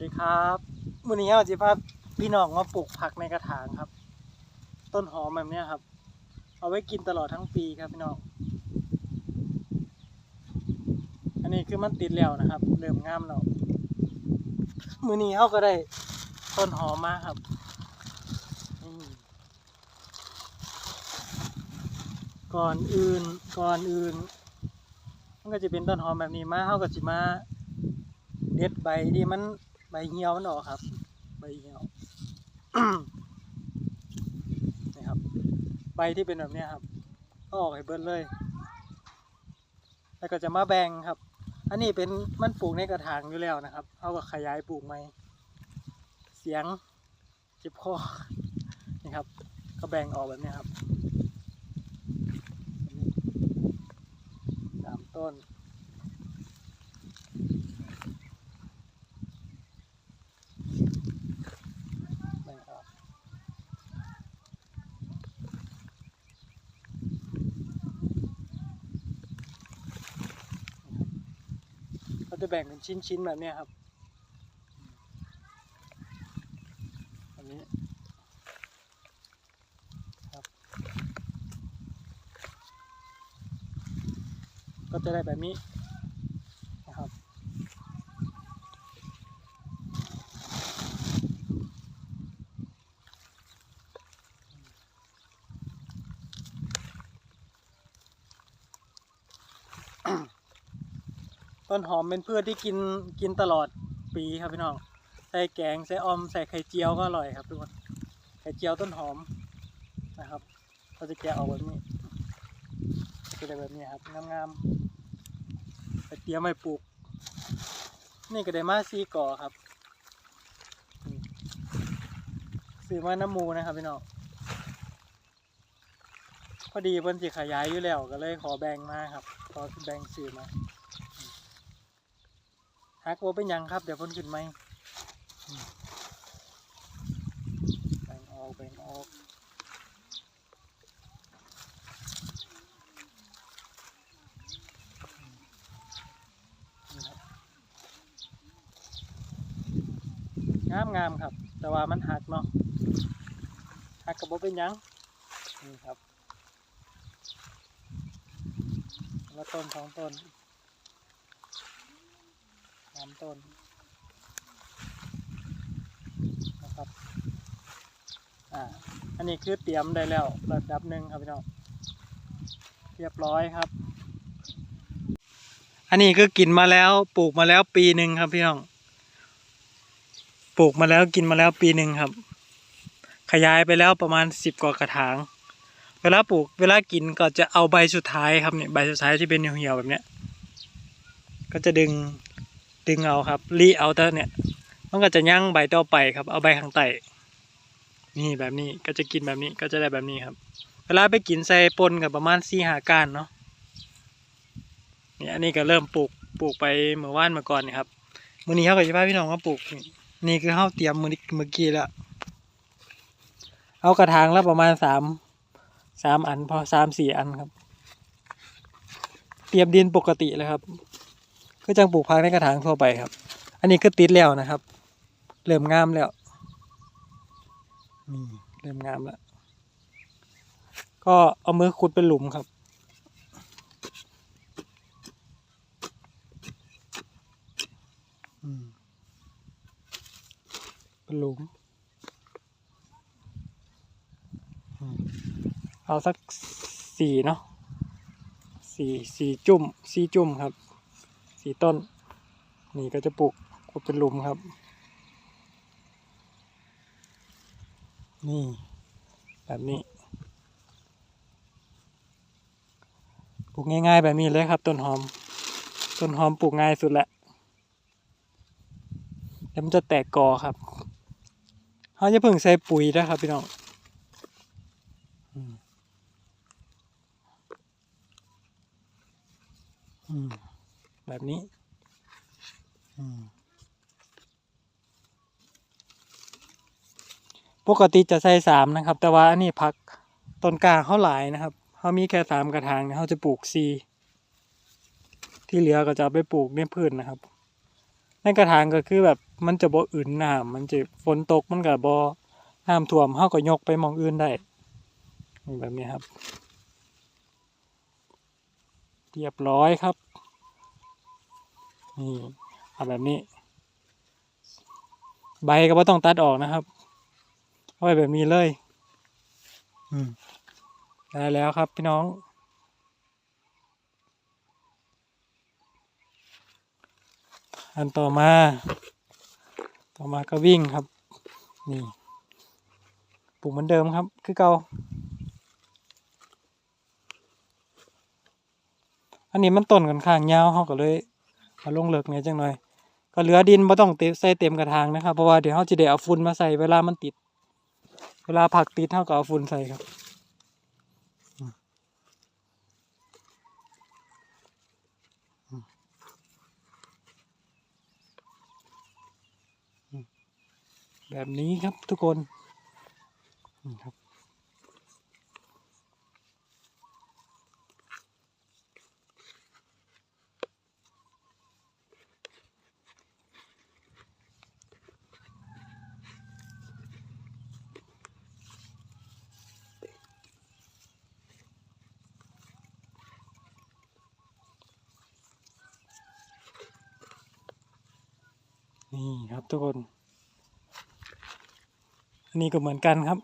ดีครับมื้อนี้เราจะพาพี่น้องมาปลูกผักในกระถางครับ ต้นหอมแบบนี้ครับ เอาไว้กินตลอดทั้งปีครับพี่น้อง อันนี้คือมันติดแล้วนะครับเริ่มงามแล้วมือนี้เราก็ได้ต้นหอมมาครับก่อนอื่นก่อนอื่น มันก็จะเป็นต้นหอมแบบนี้มาเราก็จะมาเด็ดใบที่มัน ใบเหี่ยวมันออกครับ ใบเหี่ยวนี่ครับ ใบที่เป็นแบบนี้ครับก็ออกให้เบิดเลย แล้วก็จะมาแบ่งครับ อันนี้เป็นมันปลูกในกระถางอยู่แล้วนะครับเอาก็ขยายปลูกใหม่เสียงเจ็บคอนี่ครับ ก็แบ่งออกแบบนี้ครับสามต้น แบ่งออกเขา จะแบ่งเป็นชิ้นๆแบบนี้ครับ อันนี้ครับ ก็จะได้แบบนี้นะครับ ต้นหอมเป็นพืชที่กินกินตลอดปีครับพี่น้องใส่แกงใส่ออมใส่ไข่เจียวก็อร่อยครับทุกคนไข่เจียวต้นหอมนะครับเราจะแกะออกแบบนี้จะได้แบบนี้ครับงามๆไปเตรียมไว้ปลูก นี่ก็ได้มาซีก่อครับซื้อมาน้ำมูนะครับพี่น้องพอดีเพิ่นสิขยายอยู่แล้วก็เลยขอแบ่งมาครับ ขอแบ่งซื้อมา ฮักโอเป็นยังครับ เดี๋ยวพ่นขึ้นไหมแบ่งออกแบ่งออกงามงามครับ แต่ว่ามันหักเนาะหักกับโบเป็นยังนี่ครับแล้วต้นสองต้นามต้นนะครับอ่าอันนี้คือเตรียมได้แล้วระดับหนึ่งครับพี่น้องเรียบร้อยครับ อันนี้คือกินมาแล้วปลูกมาแล้วปีหนึ่งครับพี่น้องปลูกมาแล้วกินมาแล้วปีหนึ่งครับ ขยายไปแล้วประมาณสิบกว่ากระถาง เวลาปลูกเวลากินก็จะเอาใบสุดท้ายครับเนี่ยใบสุดท้ายที่เป็นเหี่ยวๆแบบเนี้ยก็จะดึง ดึงเอาครับรีเอาแต่เนี่ย มันก็จะย่างใบต่อไปครับ เอาใบข้างใต้นี่แบบนี้ก็จะกินแบบนี้ก็จะได้แบบนี้ครับ เวลาไปกินใส่ปนกับประมาณสี่หาก้านเนาะนี่อันนี้ก็เริ่มปลูกปลูกไปเมื่อวานเมื่อก่อนนี่ครับมื้อนี้เขาก็จะพาพี่น้องมาปลูก นี่คือเขาเตรียมมือนี้เมื่อกี้แล้วเอากระถางแล้วประมาณสามสามอันพอสามสี่อันครับ เตรียมดินปกติเลยครับ ก็จังปลูกพักในกระถางทั่วไปครับ อันนี้ก็ติดแล้วนะครับ เริ่มงามแล้วนี่เริ่มงามแล้ว ก็เอามือขุดเป็นหลุมครับ เป็นหลุม เอาสักสี่เนาะสี่สี่จุ่มสี่จุ่มครับ สี่ต้น นี่ก็จะปลูกขุดเป็นหลุมครับ นี่ แบบนี้ ปลูกง่ายๆแบบนี้เลยครับต้นหอม ต้นหอมปลูกง่ายสุดแหละแล้วมันจะแตกกอครับเขาจะเพิ่งใส่ปุ๋ยนะครับพี่น้องอืมอืม แบบนี้อืมปกติจะใส่สามนะครับ แต่ว่าอันนี้พักต้นกล้าเขาหลายนะครับเขามีแค่สามกระถางเขาจะปลูกสี่ที่เหลือก็จะเอาไปปลูกในพืชนะครับ ในกระถางก็คือแบบมันจะบ่อื่นน้ำมันจะฝนตกมันก็บ่น้ำท่วมเฮาก็ยกไปหมองอื่นได้นี่แบบนี้ครับ เรียบร้อยครับ นี่เอาแบบนี้ ใบก็บ่ต้องตัดออกนะครับเอาไว้แบบนี้เลย อืมได้แล้วครับพี่น้อง อันต่อมา ต่อมาก็วิ่งครับ นี่ปลูกเหมือนเดิมครับ คือเก่าอันนี้มันต้นกันข้างยาวเขาก็เลย เอาลงเลิกเนี่ยจังหน่อย ก็เหลือดินบ่ต้องเต็มใส่เต็มกระถางนะครับ เพราะว่าเดี๋ยวเขาจะได้เอาฝุ่นมาใส่เวลามันติด เวลาผักติดเขาก็เอาฝุ่นใส่ครับแบบนี้ครับทุกคนครับ นี่ครับทุกคนอันนี้ก็เหมือนกันครับ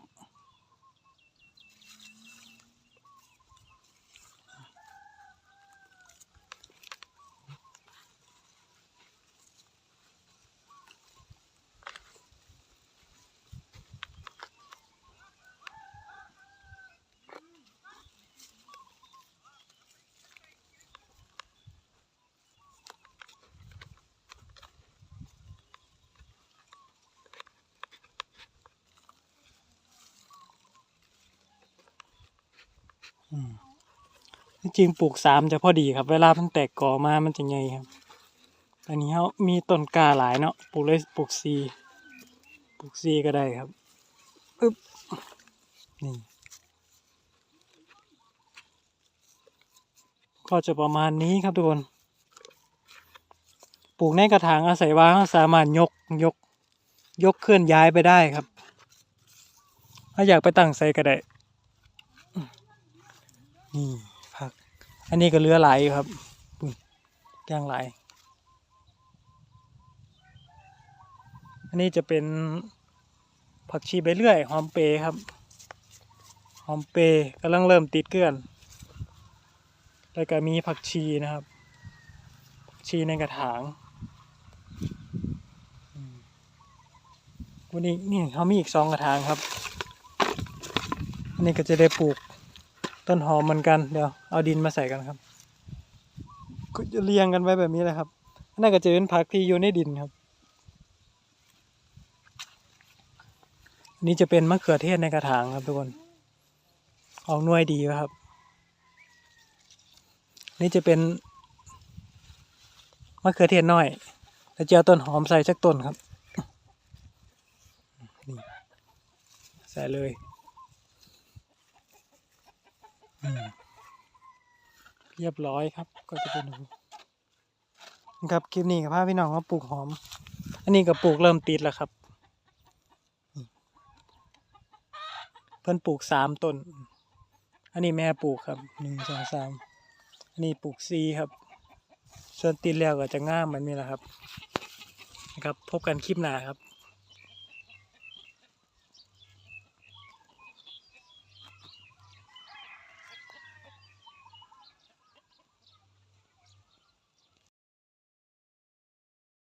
จริงปลูกสามจะพอดีครับ เวลามันแตกกอมามันจะไงครับอันนี้เขามีต้นกาหลายเนาะปลูกเลยปลูกซีปลูกซีก็ได้ครับอึ๊บนี่ก็จะประมาณนี้ครับทุกคน ปลูกในกระถางอาศัยว่าสามารถยกยก ยกเคลื่อนย้ายไปได้ครับ ถ้าอยากไปตั้งใส่ก็ได้ นี่ผัก อันนี้ก็เลือหลายอยู่ครับปุ่นย่างหล อันนี้จะเป็นผักชีใบเลื่อย หอมเปรย์ครับ หอมเปรย์กำลังเริ่มติดเกลื่อน แล้วก็มีผักชีนะครับ ผักชีในกระถางอันนี้นี่เขามีอีกสองกระถางครับ อันนี้ก็จะได้ปลูก ต้นหอมเหมือนกันเดี๋ยวเอาดินมาใส่กันครับก็จะเรียงกันไว้แบบนี้แหละครับอันนั่นก็จะเป็นผักที่อยู่ในดินครับนนี่จะเป็นมะเขือเทศในกระถางครับทุกคนออกหน่วยดีครับ นี่จะเป็นมะเขือเทศน้อยแล้วจะเอาต้นหอมใส่สักต้นครับนี่ใส่เลย อืม เรียบร้อยครับ ก็จะเป็นอย่างนี้ครับคลิปนี้กับพาพี่น้องมาปลูกหอม อันนี้ก็ปลูกเริ่มติดแล้วครับ เพิ่นปลูกสามต้น อันนี้แม่ปลูกครับหนึ่งสองสามอันนี้ปลูกสี่ครับ ส่วนติดแล้วก็จะง่ามมันนี่แหละครับนะครับ พบกันคลิปหน้าครับ